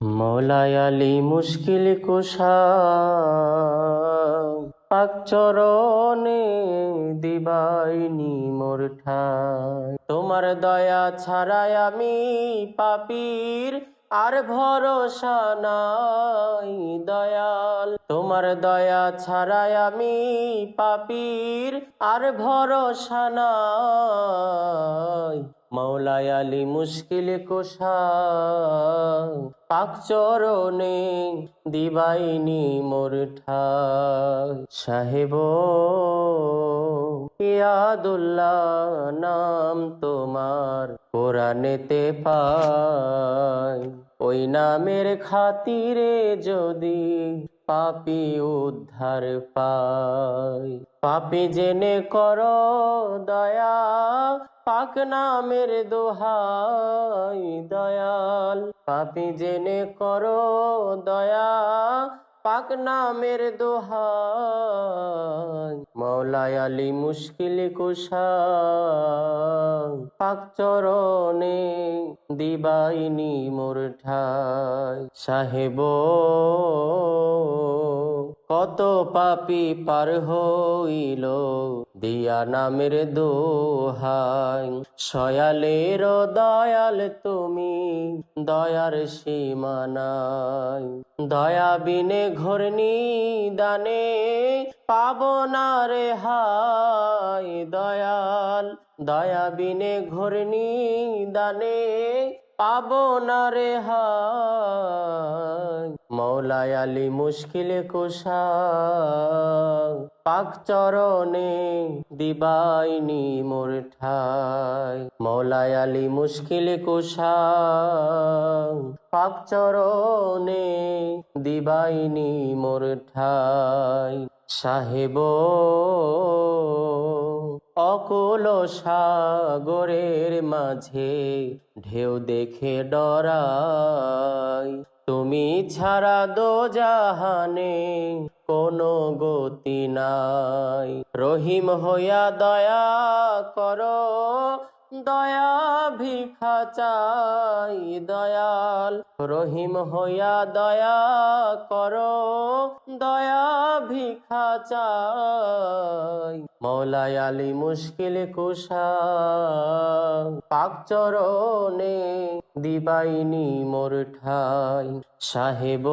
মৌলাই আলী মুশকিল কুশা, পাক চরণে দিবাইনি মোর তোমার দয়া ছাড়াই আমি পাপীর আর ভরসা নাই, দয়াল। তোমার দয়া ছাড়াই আমি পাপীর আর ভরসা নাই। মৌলাই আলী মুশকিল কোষা পাক চরণে দিবাইনি মোর ঠাই। সাহেব ইয়াদুল্লাহ নাম তোমার কোরআনেতে পাই। ওই নামের খাতিরে যদি পাপি উদ্ধার পাই। পাপি জেনে কর দয়া, পাক নামের দোহাই দয়াল। পাপি জেনে কর দয়া, পাক নামের দোহাই। মৌলাই আলী মুশকিল কুশা পাক চরণে দিবাইনি মোর সাহেব, কত পাপি পার হইল দিয়া নামের দোহাই। সয়ালের দয়াল তুমি দয়ার সীমানাই। দয়া বিনে ঘরনি দানে পাব না রে হাই, দয়াল দয়া বিনে ঘরনি দানে পাব না রে মৌলাই আলী মুশকিল কুশা, পাক চরণে দিবাইনি মোর ঠাই। মৌলাই আলী মুশকিল কুশা, পাক চরণে দিবাইনি মোর ঠাই। সাহেব অকুল সাগরের মাঝে ঢেউ দেখে ডরাই। তুমি ছাড়া দো জাহানে কোনো গতি নাই। রহিম হইয়া দয়া করো দয়া ভিক্ষা চাই দয়াল। রহিম হইয়া দয়া করো দয়া ভিক্ষা চাই মৌলাই আলী মুশকিল কুশা। পাক চরণে দিবাইনি মোর ঠাই। সাহেব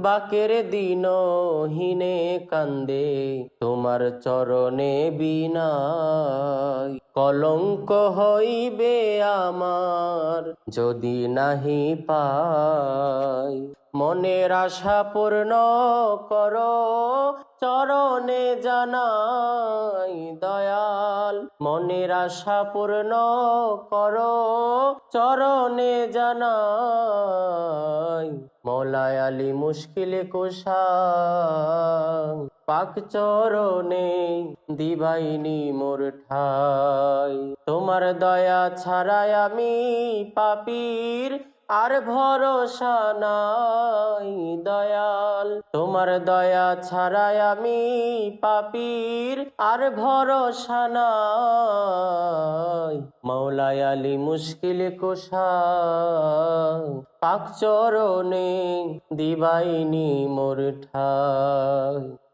বাকের দিন হিনে কান্দে, তোমার চরণে বিনাই। কলঙ্ক হইবে আমার, যদি নাহি পাই। মনের আশা পূর্ণ করো, চরণে জানাই দয়াল। মনের আশা পূর্ণ করো, চরণে জানাই, মলায়ালি মুশকিল কুশা পাক চরণে দিবাইনি মোর ঠাই। তোমার দয়া ছাড়াই আমি পাপীর আর ভরসা নাই, দয়াল। তোমার দয়া ছাড়াই আমি পাপির আর ভরসা নাই। মৌলাই আলী মুশকিল কোষা পাক চরণে দিবাইনি মোর ঠাই।